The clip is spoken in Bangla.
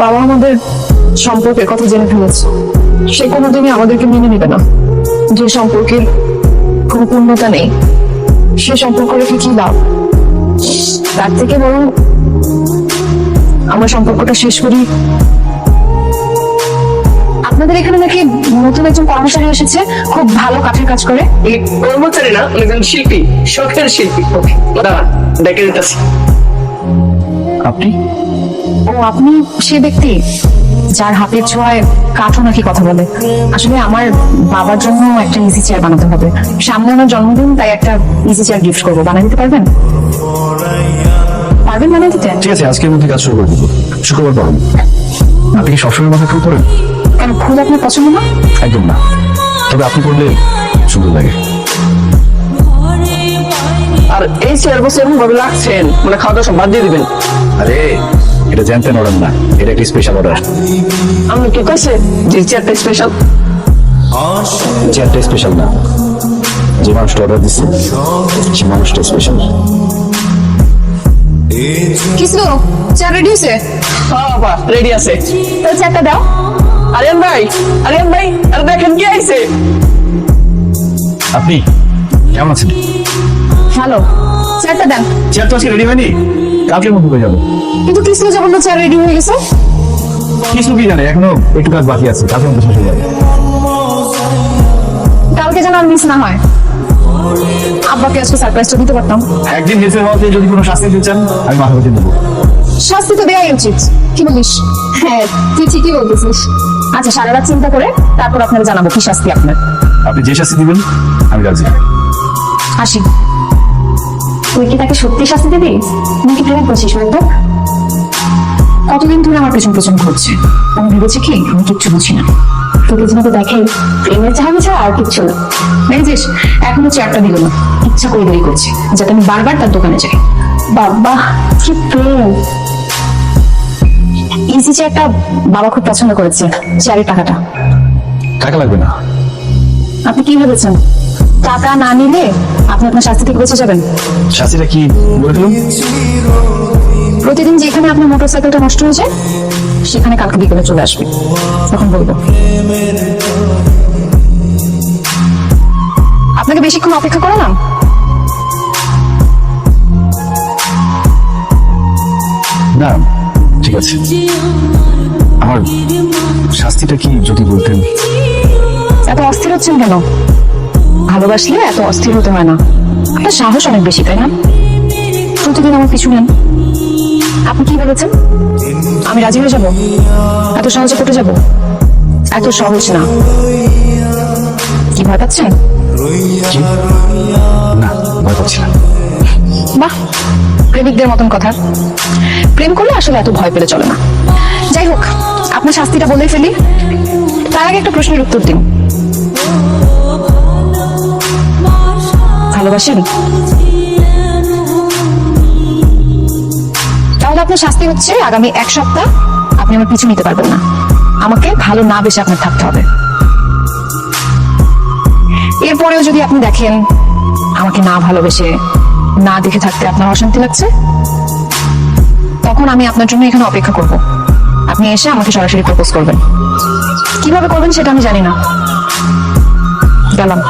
বাবা আমাদের সম্পর্কের কথা জেনে ফেলেছে। সে কোনোদিনই আমাদেরকে মেনে নেবে না। যে সম্পর্কের কোনো পূর্ণতা নেই সে সম্পর্ক রেখে কি লাভ? তার থেকে বরং আমরা সম্পর্কটা শেষ করি। আপনাদের এখানে নাকি নতুন একজন কর্মচারী এসেছে খুব ভালো কাঠের কাজ করে। কর্মচারী না একজন শিল্পী শখের শিল্পী। দাঁড়া ডেকে দিতেছি আপনি? ও আপনি সে ব্যক্তি যার হাতের ছোঁয়ায় কাঠও নাকি কথা বলে? আসলে আমার বাবার জন্য একটা ইজি চেয়ার বানাতে হবে। সামনে আমার জন্মদিন তাই একটা ইজি চেয়ার গিফট করব। বানিয়ে দিতে পারবেন? পারবেন বানিয়ে দিতে? ঠিক আছে আজকের মধ্যে কাজ শুরু করে দিব শুক্রবার পড়ুন আপনি কি সবসময় মাথা ফুল করেন কেন ফুল আপনার পছন্দ না? একদম না। তবে আপনি করলে সুন্দর লাগে। আর এই চেয়ার বসে এরকম ভাবে লাগছেন মানে খাওয়া দাওয়া সব বাদ দিয়ে দিবেন। আরে এটা জানতেন অর্ডার না। এটা একটি স্পেশাল অর্ডার আমি কি কইছে যে চেয়ারটা স্পেশাল চেয়ারটা স্পেশাল না। যে মানুষটা অর্ডার দিচ্ছে সে মানুষটা স্পেশাল কিছু চা রেডি হয়েছে? হ্যাঁ বাবা রেডি আছে। তাহলে চারটা দাও। আরিয়ান ভাই আরিয়ান ভাই আরে দেখেন কি আইছে? আপনি কেমন আছেন? হ্যালো চারটা দেন। চেয়ার তো আজকে রেডি হয়নি। কালকের মধ্যে হয়ে যাবে। কিন্তু কিছু যখন চা রেডি হয়ে গেছে। কিছু কি জানে? এখনও একটু কাজ বাকি আছে কালকের মধ্যে শেষ হয়ে যাবে। কালকে যেন আর মিস না হয়। আব্বাকে আজকে সারপ্রাইজটা দিতে পারতাম। একদিন হওয়াতে যদি কোনো শাস্তি দিতে চান আমি মাথা পেতে দেবো। শাস্তি তো দেওয়াই উচিত কি বলিস হ্যাঁ তুই ঠিকই বলতেছিস আচ্ছা সারা রাত চিন্তা করে তারপর আপনাকে জানাব কি শাস্তি আপনার। আপনি যে শাস্তি দিবেন আমি রাজি। আসি। তুই কি তাকে সত্যি শাস্তি দিবি? নাকি প্রেমে করছিস বলতো কতদিন ধরে আমার পেছন পেছন ঘুরছে? আমি ভেবেছি কি আমি কিচ্ছু বুঝি না। তোকে যেভাবে দেখে প্রেমের ছাড়া আর কিচ্ছু না। দেখেছিস এখনও চেয়ারটা দিল না। ইচ্ছা করে দেরি করছে যাতে আমি বারবার তার দোকানে যাই। বাবা কি প্রেম। ইজি চেয়ারটা বাবা খুব পছন্দ করেছে চেয়ারের টাকাটা। টাকা লাগবে না। আপনি কি ভেবেছেন? টাকা না নিলে আপনি আপনার শাস্তি থেকে বেঁচে যাবেন। শাস্তিটা কি বলে প্রতিদিন যেখানে আপনার মোটরসাইকেলটা নষ্ট হয়ে যায় সেখানে কালকে বিকেলে চলে আসবে। তখন বলব। আপনাকে বেশিক্ষণ অপেক্ষা করালাম? না ঠিক আছে। আমার শাস্তিটা কি যদি বলতেন? এত অস্থির হচ্ছেন কেন? ভালোবাসলে এত অস্থির হতে হয় না। আপনার সাহস অনেক বেশি তাই না? প্রতিদিন আমার পিছু নেন। আপনি কি ভেবেছেন? আমি রাজি হয়ে যাব? এত সহজে পটে যাব? এত সহজ না। কি ভয় পাচ্ছেন? কি? না ভয় পাচ্ছি না। বাহ প্রেমিকদের মতন কথা। প্রেম করলে আসলে এত ভয় পেলে চলে না। যাই হোক আপনার শাস্তিটা বলেই ফেলি। তার আগে একটা প্রশ্নের উত্তর দিন। ভালোবাসেন? তাহলে আপনার শাস্তি হচ্ছে আগামী এক সপ্তাহ আপনি আমার পিছু নিতে পারবেন না। আমাকে ভালো না বেশি আপনার থাকতে হবে। এরপরেও যদি আপনি দেখেন আমাকে না ভালোবেসে না দেখে থাকতে আপনার অশান্তি লাগছে, তখন আমি আপনার জন্য এখানে অপেক্ষা করব। আপনি এসে আমাকে সরাসরি প্রপোজ করবেন। কীভাবে করবেন সেটা আমি জানি না। গেলাম।